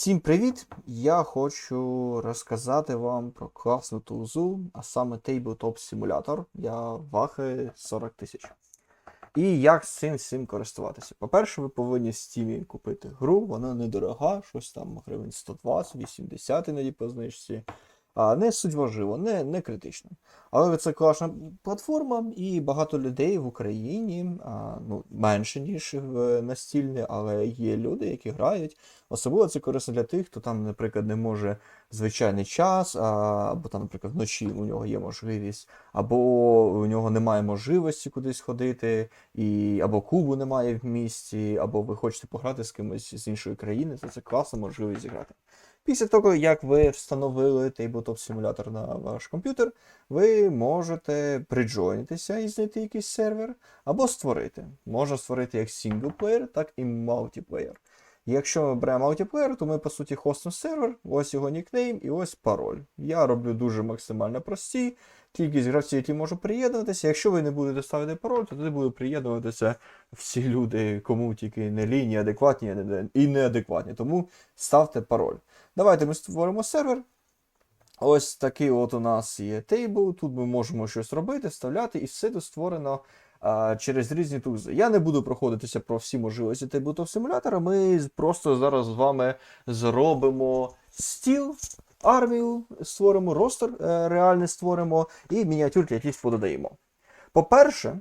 Всім привіт! Я хочу розказати вам про класну тулзу, а саме Tabletop Simulator для вахи 40 тисяч. І як цим всім користуватися. По-перше, ви повинні в Steam купити гру, вона недорога, щось там гривень 120-80 іноді по знижці. Не суть важливо, не, не критично. Але це класна платформа, і багато людей в Україні, ну, менше, ніж в настільні, але є люди, які грають. Особливо це корисно для тих, хто там, наприклад, не може звичайний час, або там, наприклад, вночі у нього є можливість, або у нього немає можливості кудись ходити, і, або клубу немає в місті, або ви хочете пограти з кимось з іншої країни, то це класна можливість зіграти. Після того, як ви встановили Tabletop Simulator на ваш комп'ютер, ви можете приджойнитися і знайти якийсь сервер, або створити. Можна створити як синглплеєр, так і мультиплеєр. Якщо ми беремо мультиплеєр, то ми по суті хостимо сервер, ось його нікнейм і ось пароль. Я роблю дуже максимально прості. Кількість гравців, які можуть приєднуватися. Якщо ви не будете ставити пароль, то туди будуть приєднуватися всі люди, кому тільки не лінії, адекватні і неадекватні. Тому ставте пароль. Давайте ми створимо сервер. Ось такий от у нас є тейбл. Тут ми можемо щось робити, вставляти, і все тут створено а, через різні тузи. Я не буду проходитися про всі можливості Tabletop симулятора. Ми просто зараз з вами зробимо стіл, армію, створимо ростер, е, реальний створимо, і мініатюрки якісь подадаємо. По-перше,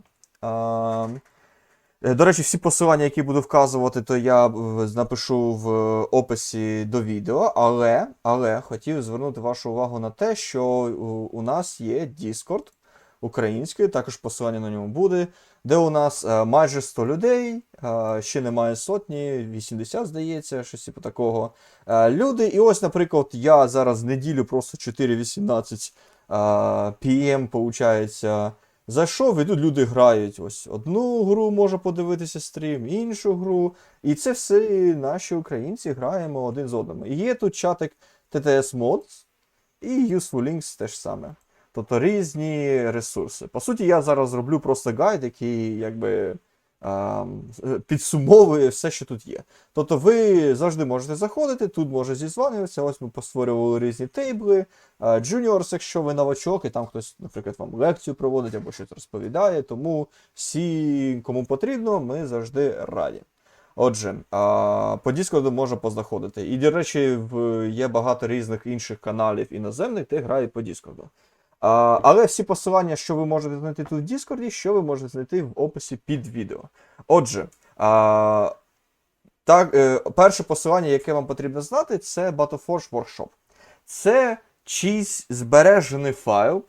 До речі, всі посилання, які буду вказувати, то я е, напишу в описі до відео, але, але хотів звернути вашу увагу на те, що у, нас є Discord український, також посилання на ньому буде, де у нас е, майже 100 людей, е, ще немає сотні, 80, здається, щось типу такого. Е, люди, і ось, наприклад, я зараз неділю просто 4.18 е, PM, получається. Зайшов, тут люди грають. Ось одну гру може подивитися стрім, іншу гру. І це все наші українці граємо один з одним. І є тут чатик TTS Mods і Useful Links теж саме. Тобто різні ресурси. По суті, я зараз зроблю просто гайд, який якби підсумовує все, що тут є. Тобто ви завжди можете заходити, тут може зізванюватися. Ось ми постворювали різні тейбли, Juniors, якщо ви новачок, і там хтось, наприклад, вам лекцію проводить або щось розповідає. Тому всі, кому потрібно, ми завжди раді. Отже, по Discord можна позаходити. І, до речі, є багато різних інших каналів іноземних, де грають по Discord. Але всі посилання, що ви можете знайти тут в Discord, що ви можете знайти в описі під відео. Отже, а, так, е, перше посилання, яке вам потрібно знати, це Battleforge Workshop. Це чийсь збережений файл,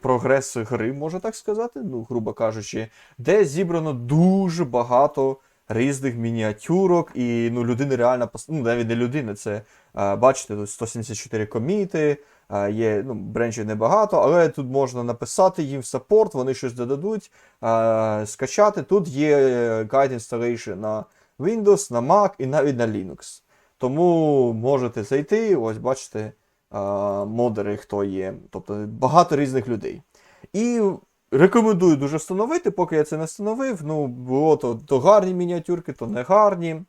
прогрес гри, можна так сказати, ну, грубо кажучи, де зібрано дуже багато різних мініатюрок, і ну, людини реально ну, навіть не людини, це е, бачите, тут 174 коміти, є ну, бренчів небагато, але тут можна написати їм в саппорт, вони щось додадуть, е, скачати. Тут є Guide Installation на Windows, на Mac і навіть на Linux. Тому можете зайти, ось бачите, а, модери, хто є, тобто багато різних людей. І рекомендую дуже встановити, поки я це не встановив. Ну, було то, то гарні мініатюрки, то не гарні.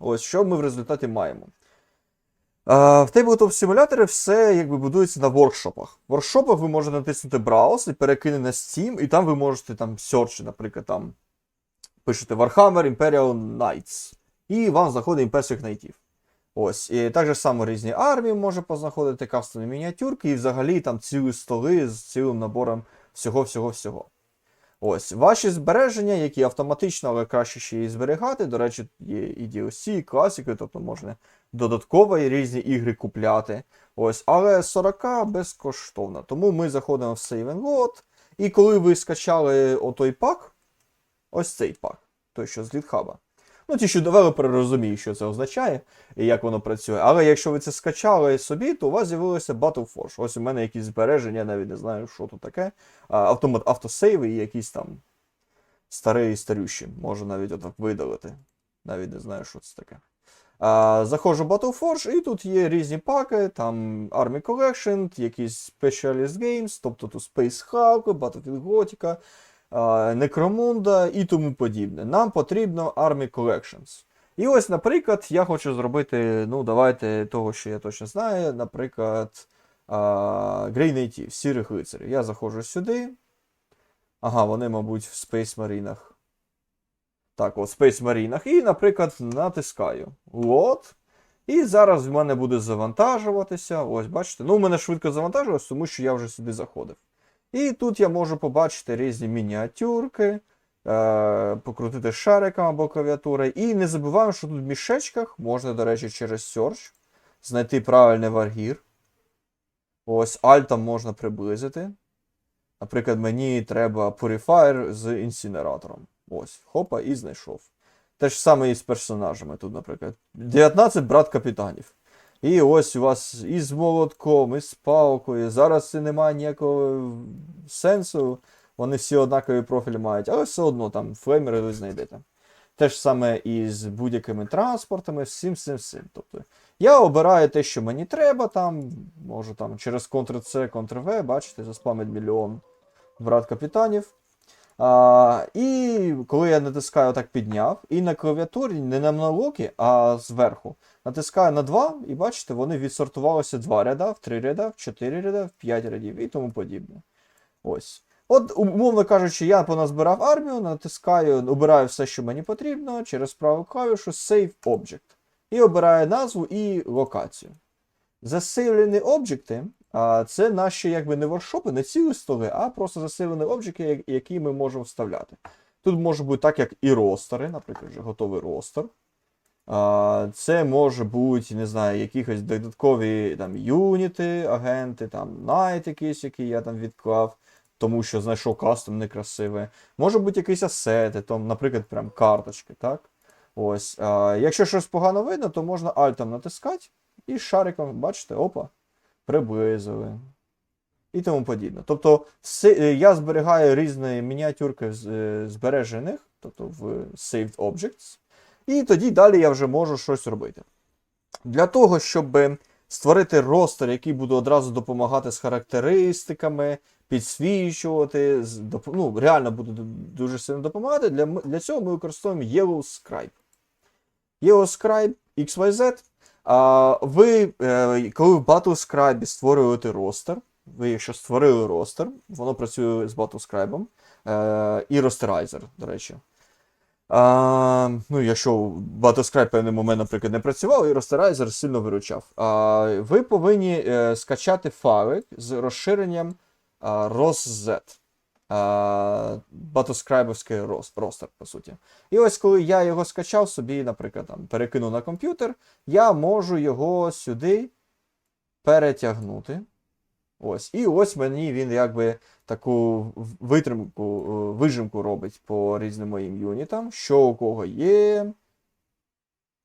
Ось що ми в результаті маємо. В Tabletop Simulator все якби будується на воркшопах. В воркшопах ви можете натиснути Browse і перекинути на Steam, і там ви можете там серчі, наприклад, там пишете Warhammer Imperial Knights. І вам заходить Impressive Knightів. Ось, і так же само різні армії може познаходити кастомні мініатюрки, і взагалі там цілі столи з цілим набором всього-всього-всього. Ось, ваші збереження, які автоматично, але краще ще і зберігати. До речі, є і DLC, і класики, тобто можна додатково і різні ігри купляти. Ось, але 40 безкоштовно. Тому ми заходимо в Save and Load, і коли ви скачали отой пак, ось цей пак, той, що з GitHub. Ну, ті, що девелопери розуміють, що це означає і як воно працює. Але якщо ви це скачали собі, то у вас з'явилося Battleforge. Ось у мене якісь збереження, я навіть не знаю, що тут таке. Автомат автосейви і якісь там старі і старющі. Можу навіть отак видалити. Навіть не знаю, що це таке. А, заходжу в Battleforge, і тут є різні паки, там Army Collection, якісь Specialist Games, тобто тут Space Hulk, Battlefield Gothica, Necromunda і тому подібне. Нам потрібно Army Collections. І ось, наприклад, я хочу зробити, ну, давайте того, що я точно знаю, наприклад, а, Grey Native, сірих лицарів. Я заходжу сюди. Ага, вони, мабуть, в Space Marine. Так, от, Space Marine. І, наприклад, натискаю. От. І зараз в мене буде завантажуватися. Ось, бачите. Ну, у мене швидко завантажувалося, тому що я вже сюди заходив. І тут я можу побачити різні мініатюрки, е, покрутити шариком або клавіатурою. І не забуваємо, що тут в мішечках можна, до речі, через Search знайти правильний варгір. Ось, альтом можна приблизити. Наприклад, мені треба Purifier з інсінератором. Ось, хопа, і знайшов. Те ж саме і з персонажами тут, наприклад. 19 брат капітанів. І ось у вас і з молотком, і з палкою. Зараз це немає ніякого сенсу. Вони всі однакові профілі мають, але все одно там флеймери ви знайдете. Те ж саме і з будь-якими транспортами, всім всім всім. Тобто я обираю те, що мені треба, там, можу там через Ctrl-C, Ctrl-V, бачите, заспамить мільйон брат капітанів. А, і коли я натискаю так підняв, і на клавіатурі не на монолокі, а зверху, натискаю на 2, і бачите, вони відсортувалися 2 ряда, в 3 ряда, в 4 ряда, в 5 рядів і тому подібне. Ось. От, умовно кажучи, я поназбирав армію, натискаю, обираю все, що мені потрібно, через праву клавішу Save Object. І обираю назву і локацію. Засейвлені об'єкти це наші якби не воршопи, не цілі столи, а просто засейвлені об'єкти, які ми можемо вставляти. Тут може бути так, як і ростери, наприклад, вже готовий ростер. Це може бути, не знаю, якісь додаткові там юніти, агенти, там найт якийсь, який я там відклав, тому що знайшов кастом некрасиве. Може бути якісь асети, там, наприклад, прям карточки, так? Ось. А, якщо щось погано видно, то можна альтом натискати і шариком, бачите, опа, приблизили. І тому подібне. Тобто, е, я зберігаю різні мініатюрки е, збережених, тобто в Saved Objects. І тоді далі я вже можу щось робити. Для того, щоб створити ростер, який буде одразу допомагати з характеристиками, підсвічувати, ну, реально буде дуже сильно допомагати. Для, для цього ми використовуємо Yellow Scribe. XYZ. А, ви, е, коли в Battle створюєте ростер, ви якщо створили ростер, воно працює з Battle е, і ростерайзер, до речі. А, ну, якщо Battlescribe певний момент, наприклад, не працював, і Ростерайзер сильно виручав. А, ви повинні е, скачати файлик з розширенням а, ROSZ. Батоскрайбовський ростер, по суті. І ось коли я його скачав собі, наприклад, там, перекинув на комп'ютер, я можу його сюди перетягнути. Ось. І ось мені він якби таку витримку, е, вижимку робить по різним моїм юнітам, що у кого є.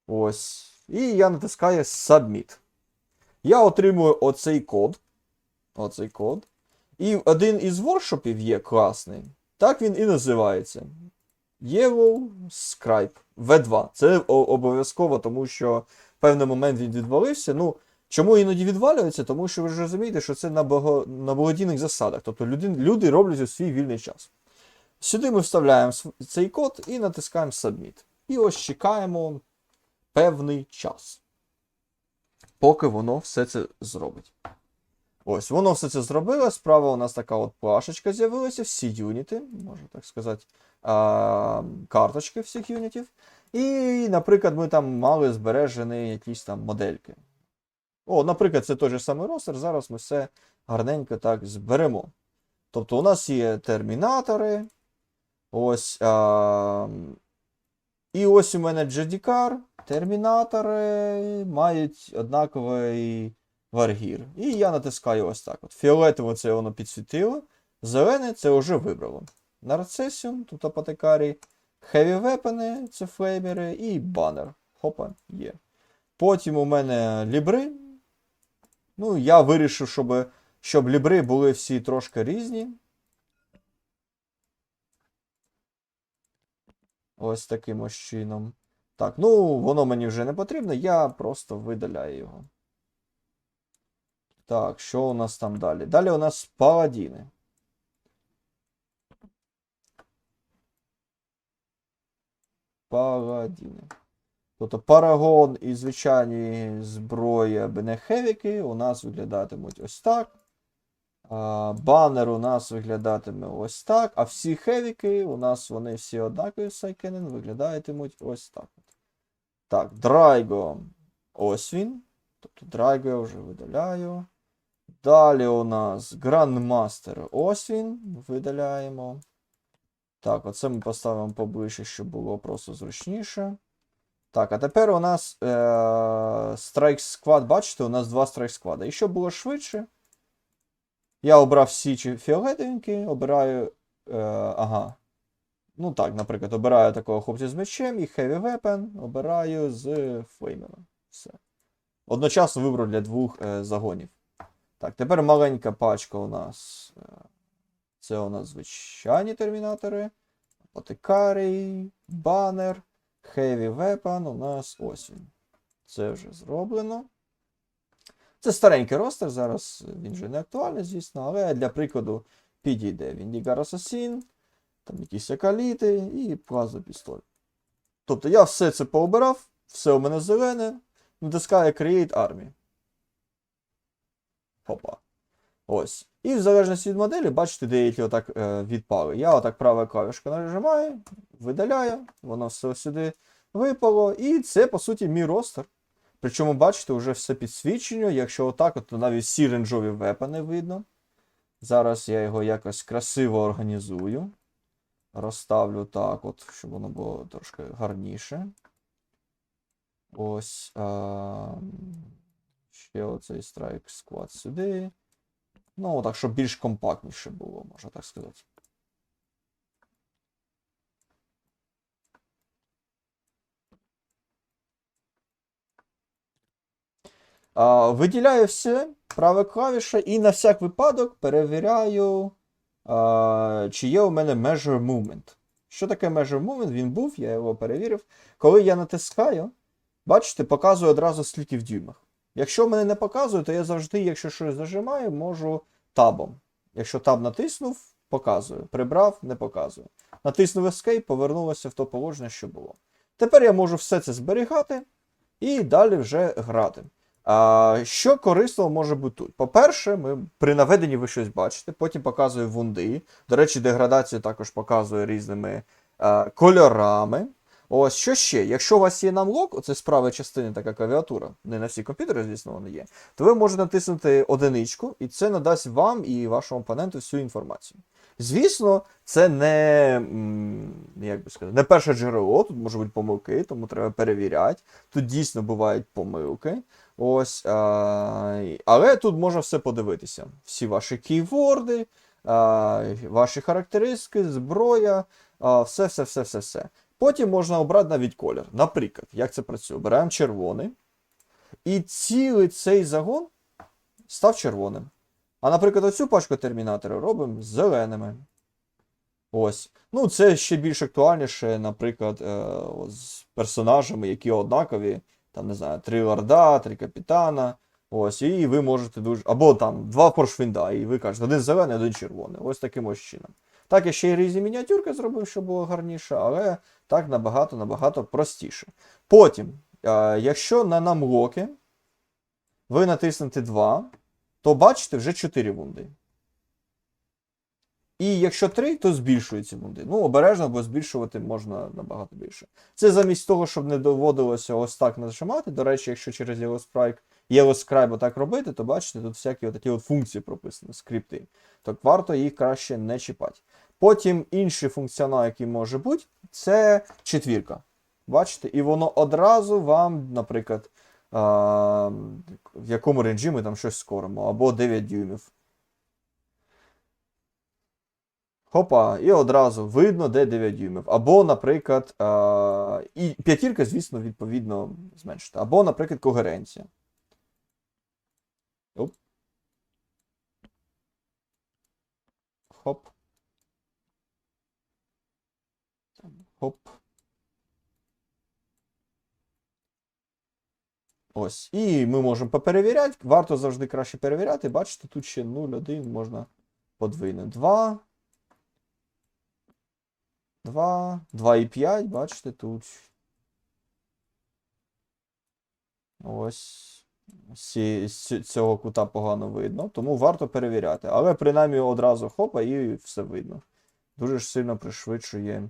Ось. І я натискаю Submit. Я отримую оцей код. Оцей код. І один із воршопів є класний. Так він і називається. Yellow Scribe V2. Це обов'язково, тому що в певний момент він відвалився. Ну, Чому іноді відвалюється? Тому що ви ж розумієте, що це на, благо... на благодійних засадах. Тобто люди, люди роблять у свій вільний час. Сюди ми вставляємо цей код і натискаємо Submit. І ось чекаємо певний час. Поки воно все це зробить. Ось, воно все це зробило. Справа у нас така от плашечка з'явилася, всі юніти, можна так сказати, а, карточки всіх юнітів. І, наприклад, ми там мали збережені якісь там модельки. О, наприклад, це той же самий ростер. Зараз ми все гарненько так зберемо. Тобто у нас є термінатори. Ось. А, і ось у мене JDCar. Термінатори мають однаковий варгір. І я натискаю ось так. от. Фіолетово це воно підсвітило. Зелене це вже вибрало. Нарцесіум, тут апотекарій. Heavy Weapon, це флеймери, і банер. Хопа, є. Потім у мене лібри. Ну, я вирішив, щоб, щоб лібри були всі трошки різні. Ось таким ось чином. Так, ну, воно мені вже не потрібно, я просто видаляю його. Так, що у нас там далі? Далі у нас паладіни. Паладіни. Тобто парагон і звичайні зброї, аби не хевіки, у нас виглядатимуть ось так. Банер у нас виглядатиме ось так. А всі хевіки, у нас вони всі однакові Сайкенен, виглядатимуть ось так. Так, Драйго. Ось він. Тобто Драйго я вже видаляю. Далі у нас Grandmaster. Ось він. Видаляємо. Так, оце ми поставимо поближче, щоб було просто зручніше. Так, а тепер у нас е- Strike Squad, бачите, у нас два Strike Squad. І щоб було швидше, я обрав всі чи фіолетовенькі, обираю. Е- ага. Ну так, наприклад, обираю такого хлопця з мечем і Heavy Weapon обираю з флеймером. Все. Одночасно вибрав для двох е, загонів. Так, тепер маленька пачка у нас. е, Це у нас звичайні термінатори. Апотекарій, банер, Heavy Weapon у нас ось він. Це вже зроблено. Це старенький ростер, зараз він вже не актуальний, звісно, але для прикладу підійде Віндігар Асасін, там якісь акаліти і плазопістоль. Тобто я все це пообирав, все у мене зелене, натискаю Create Army. Хопа. Ось. І в залежності від моделі, бачите, деякі отак е, відпали. Я отак правою клавішкою нажимаю, видаляю, воно все сюди випало. І це, по суті, мій ростер. Причому, бачите, вже все підсвічено. Якщо отак, от, то навіть всі ренджові вепани видно. Зараз я його якось красиво організую. Розставлю так, от, щоб воно було трошки гарніше. Ось. А... Ще оцей страйк склад сюди. Ну, так, щоб більш компактніше було, можна так сказати. А, виділяю все, праве клавіша, і на всяк випадок перевіряю, а, чи є у мене Measure Movement. Що таке Measure Movement? Він був, я його перевірив. Коли я натискаю, бачите, показує одразу скільки в дюймах. Якщо мене не показує, то я завжди, якщо щось зажимаю, можу табом. Якщо таб натиснув, показує. Прибрав, не показує. Натиснув Escape, повернулося в то положення, що було. Тепер я можу все це зберігати і далі вже грати. А, що корисного може бути тут? По-перше, ми при наведенні ви щось бачите, потім показує вунди. До речі, деградацію також показує різними а, кольорами. Ось що ще? Якщо у вас є намлок, оце з правої частини така клавіатура, не на всі комп'ютери, звісно, воно є, то ви можете натиснути одиничку, і це надасть вам і вашому опоненту всю інформацію. Звісно, це не як би сказати, не перше джерело, тут можуть бути помилки, тому треба перевіряти. Тут дійсно бувають помилки. Ось, а, але тут можна все подивитися. Всі ваші кейворди, а, ваші характеристики, зброя, а, Потім можна обрати навіть колір. Наприклад, як це працює? Обираємо червоний. І цілий цей загон став червоним. А, наприклад, оцю пачку термінатора робимо зеленими. Ось. Ну, це ще більш актуальніше, наприклад, е, з персонажами, які однакові. Там, не знаю, три лорда, три капітана. Ось, і ви можете дуже. Або там два поршвінда, і ви кажете, один зелений, один червоний. Ось таким ось чином. Так, я ще й різні мініатюрки зробив, щоб було гарніше, але так набагато-набагато простіше. Потім, е, якщо на намлоки ви натиснете 2, то бачите вже 4 вунди. І якщо 3, то збільшуються вунди. Ну, обережно, бо збільшувати можна набагато більше. Це замість того, щоб не доводилося ось так нажимати. До речі, якщо через Yellowscribe, Yellowscribe отак робити, то бачите, тут всякі такі от функції прописані, скрипти. Так варто їх краще не чіпати. Потім інший функціонал, який може бути, це четвірка. Бачите? І воно одразу вам, наприклад, а, в якому ренджі ми там щось скоримо, або 9 дюймів. Хопа, і одразу видно, де 9 дюймів. Або, наприклад, а, і п'ятірка, звісно, відповідно зменшити. Або, наприклад, когеренція. Оп. Хоп. Хоп. Ось. І ми можемо поперевіряти. Варто завжди краще перевіряти. Бачите, тут ще 0,1 можна подвинути. 2. 2. 2,5, бачите, тут. Ось. З цього кута погано видно, тому варто перевіряти. Але принаймні одразу хопа і все видно. Дуже ж сильно пришвидшує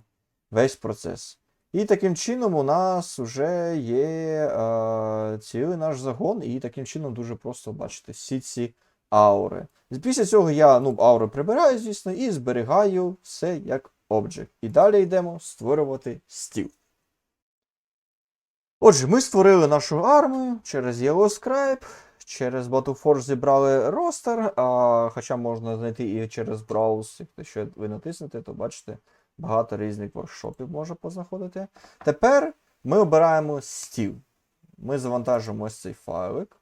весь процес. І таким чином у нас вже є е, цілий наш загон, і таким чином дуже просто бачите всі ці аури. Після цього я ну, аури прибираю, звісно, і зберігаю все як обджект. І далі йдемо створювати стіл. Отже, ми створили нашу армію через YellowScribe, через Battleforge зібрали ростер, а, хоча можна знайти і через брауз, якщо ви натиснете, то бачите, багато різних воркшопів може позаходити. Тепер ми обираємо стіл. Ми завантажимо ось цей файлик.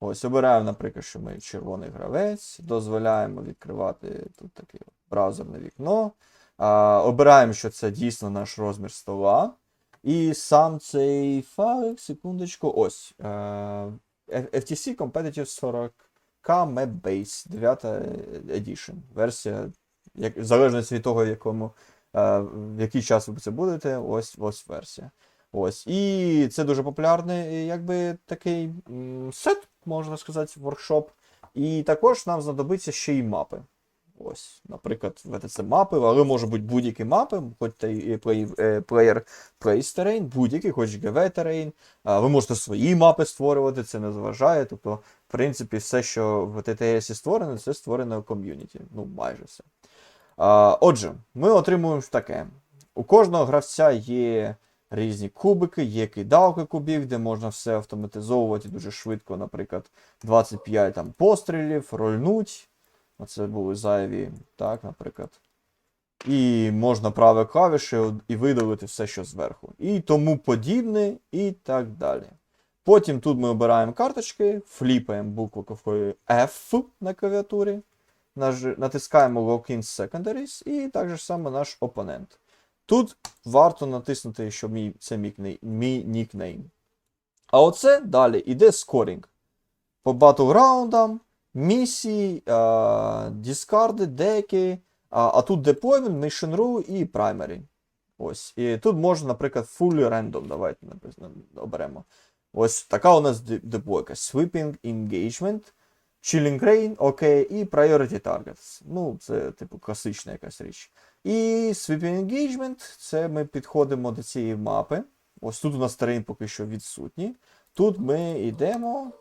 Ось, обираємо, наприклад, що ми червоний гравець, дозволяємо відкривати тут таке браузерне вікно. Обираємо, що це дійсно наш розмір стола. І сам цей файлик, секундочку, ось. е, FTC Competitive 40K Map Base 9 Edition. Версія, як, в залежності від того, в якому, е, в який час ви це будете, ось, ось версія. Ось. І це дуже популярний, якби такий сет, можна сказати, воркшоп. І також нам знадобиться ще й мапи. Ось, наприклад, VTC мапи, але може бути будь-які мапи, хоч та і play, е, place terrain, будь-який, хоч GV terrain. Ви можете свої мапи створювати, це не заважає. Тобто, в принципі, все, що в TTS створено, це створено ком'юніті. Ну, майже все. Отже, ми отримуємо таке. У кожного гравця є різні кубики, є кидалки кубів, де можна все автоматизовувати дуже швидко, наприклад, 25 там, пострілів, рольнуть. Оце були зайві, так, наприклад. І можна праве клавіші і видалити все, що зверху. І тому подібне, і так далі. Потім тут ми обираємо карточки, фліпаємо букву F на клавіатурі, натискаємо Lock-in Secondaries і так же само наш опонент. Тут варто натиснути, що мій, це мій, мій нікнейм. А оце далі іде скорінг. По батлграундам, місії, а, дискарди, деки, а, тут deployment, mission rule і primary. Ось. І тут можна, наприклад, full random. Давайте наприклад, оберемо. Ось така у нас де- деплойка. Sweeping engagement, chilling rain, окей, і priority targets. Ну, це, типу, класична якась річ. І sweeping engagement, це ми підходимо до цієї мапи. Ось тут у нас терен поки що відсутній. Тут ми йдемо.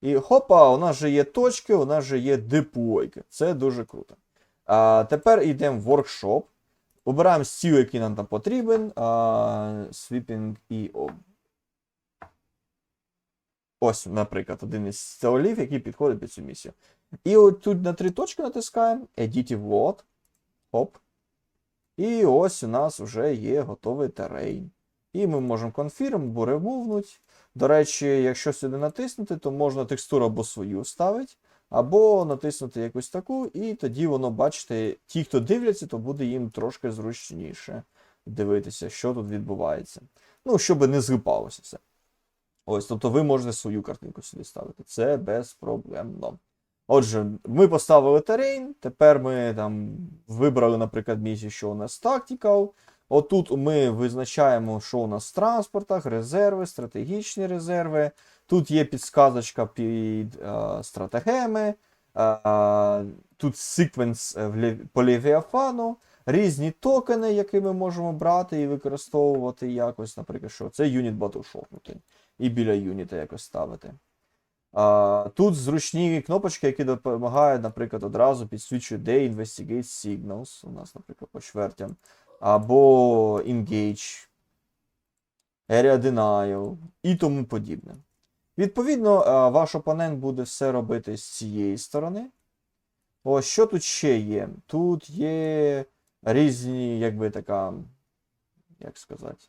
І хопа, у нас же є точки, у нас же є деплойки. Це дуже круто. А, тепер йдемо в воркшоп. Обираємо стіл, який нам там потрібен. А, sweeping і. о, Ось, наприклад, один із столів, який підходить під цю місію. І от тут на три точки натискаємо. Editive Load. Хоп. І ось у нас вже є готовий терейн. І ми можемо confirm або remove. До речі, якщо сюди натиснути, то можна текстуру або свою ставити, або натиснути якусь таку, і тоді воно, бачите, ті, хто дивляться, то буде їм трошки зручніше дивитися, що тут відбувається. Ну, щоб не злипалося все. Ось, тобто ви можете свою картинку сюди ставити. Це безпроблемно. Отже, ми поставили терейн, тепер ми там вибрали, наприклад, місію, що у нас tactical. Отут ми визначаємо, що у нас в транспортах, резерви, стратегічні резерви. Тут є підсказочка під е, стратегеми. Е, тут секвенс е, по Левіафану, різні токени, які ми можемо брати і використовувати якось, наприклад, що це юніт батлшопнутий. І біля юніта якось ставити. А, тут зручні кнопочки, які допомагають, наприклад, одразу підсвічують де Investigate Signals. У нас, наприклад, по чвертям. Або Engage, Area Denial і тому подібне. Відповідно, ваш опонент буде все робити з цієї сторони. Ось що тут ще є? Тут є різні, якби така, як сказати,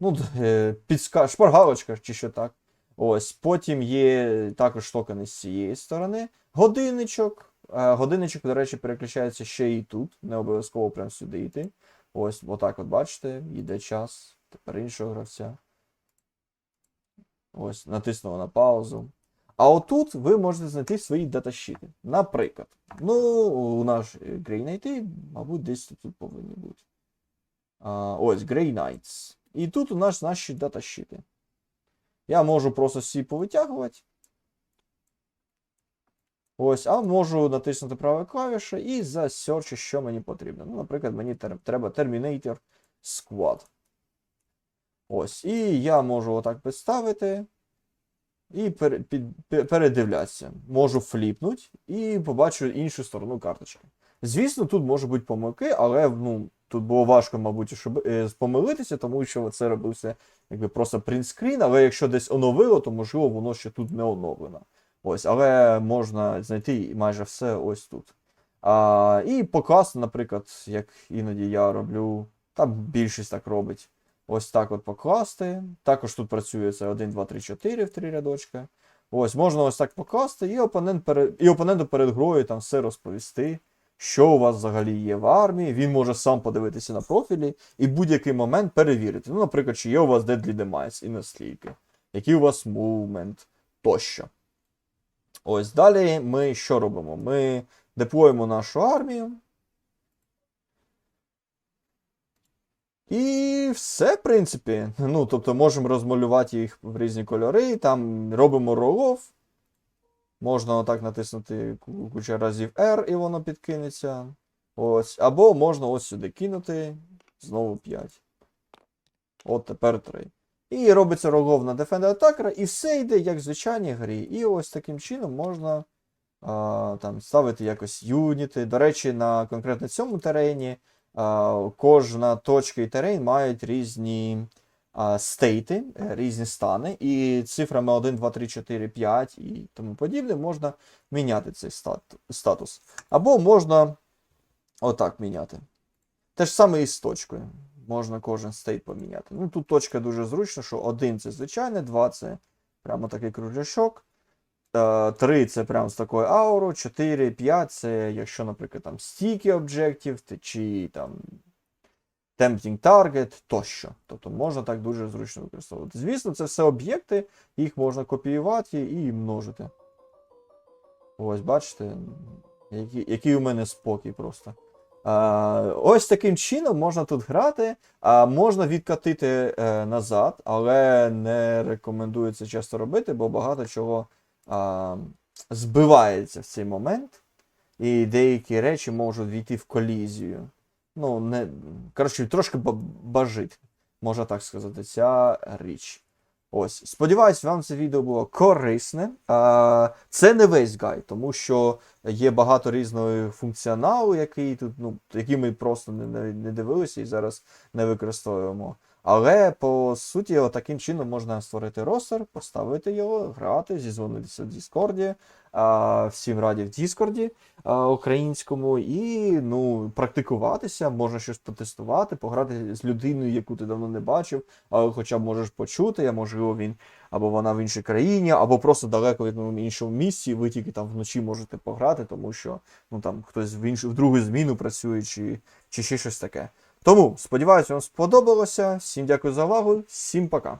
ну, е, підска... шпаргалочка чи що так. Ось, потім є також токени з цієї сторони. Годинничок. Е, Годинничок, до речі, переключається ще і тут. Не обов'язково прям сюди йти. Ось, отак от бачите, йде час. Тепер іншого гравця. Ось, натиснули на паузу. А отут ви можете знайти свої датащити. Наприклад, ну, у нас Grey Knight, мабуть, десь тут повинні бути. А, ось, Grey Knights. І тут у нас наші датащити. Я можу просто всі повитягувати. Ось, а можу натиснути правою клавішу і засерчу, що мені потрібно. Ну, наприклад, мені тер- треба Terminator Squad. Ось. І я можу отак підставити. І пере- під- пе- передивлятися. Можу фліпнути і побачу іншу сторону карточки. Звісно, тут можуть бути помилки, але ну, тут було важко, мабуть, щоб, е, помилитися, тому що це робився якби просто принтскрін, але якщо десь оновило, то можливо воно ще тут не оновлено. Ось, але можна знайти майже все ось тут. А, і покласти, наприклад, як іноді я роблю, та більшість так робить. Ось так от покласти. Також тут працює це 1, 2, 3, 4 в три рядочка. Ось, можна ось так покласти, і, опонент перед, і опоненту перед грою там все розповісти, що у вас взагалі є в армії. Він може сам подивитися на профілі і будь-який момент перевірити. Ну, наприклад, чи є у вас Deadly Demise і наскільки, який у вас мувмент тощо. Ось далі ми що робимо? Ми деплоїмо нашу армію. І все, в принципі. Ну, тобто можемо розмалювати їх в різні кольори, там робимо ролов. Можна отак натиснути ку- куча разів R, і воно підкинеться. Ось. Або можна ось сюди кинути. Знову 5. От тепер 3. І робиться ролов на Defender атакера, і все йде як в звичайній грі. І ось таким чином можна а, там, ставити якось юніти. До речі, на конкретно цьому терені а, кожна точка і терен мають різні а, стейти, е, різні стани, і цифрами 1, 2, 3, 4, 5 і тому подібне можна міняти цей статус. Або можна отак міняти. Те ж саме і з точкою. Можна кожен стейт поміняти. Ну, тут точка дуже зручна, що 1 це звичайне, 2 це прямо такий кругляшок. 3 це прямо з такою аурою, 4, 5 це, якщо, наприклад, там sticky objective, чи там tempting target тощо. Тобто можна так дуже зручно використовувати. Звісно, це все об'єкти, їх можна копіювати і множити. Ось, бачите, який, який у мене спокій просто. Ось таким чином можна тут грати, а можна відкатити е, назад, але не рекомендується часто робити, бо багато чого збивається в цей момент, і деякі речі можуть війти в колізію. Ну, не, коротше, трошки ба- бажить, можна так сказати, ця річ. Ось, сподіваюсь, вам це відео було корисне. Це не весь гайд, тому що є багато різного функціоналу, який тут, ну, який ми просто не, не дивилися і зараз не використовуємо. Але по суті, таким чином можна створити ростер, поставити його, грати, зізвонитися в Діскорді. Всім раді в Діскорді українському, і ну, практикуватися, можна щось потестувати, пограти з людиною, яку ти давно не бачив, але хоча б можеш почути, а можливо він або вона в іншій країні, або просто далеко в якомусь іншому місці, ви тільки там вночі можете пограти, тому що ну там хтось в іншу в другу зміну працює, чи, чи ще щось таке. Тому сподіваюся, вам сподобалося. Всім дякую за увагу, всім пока.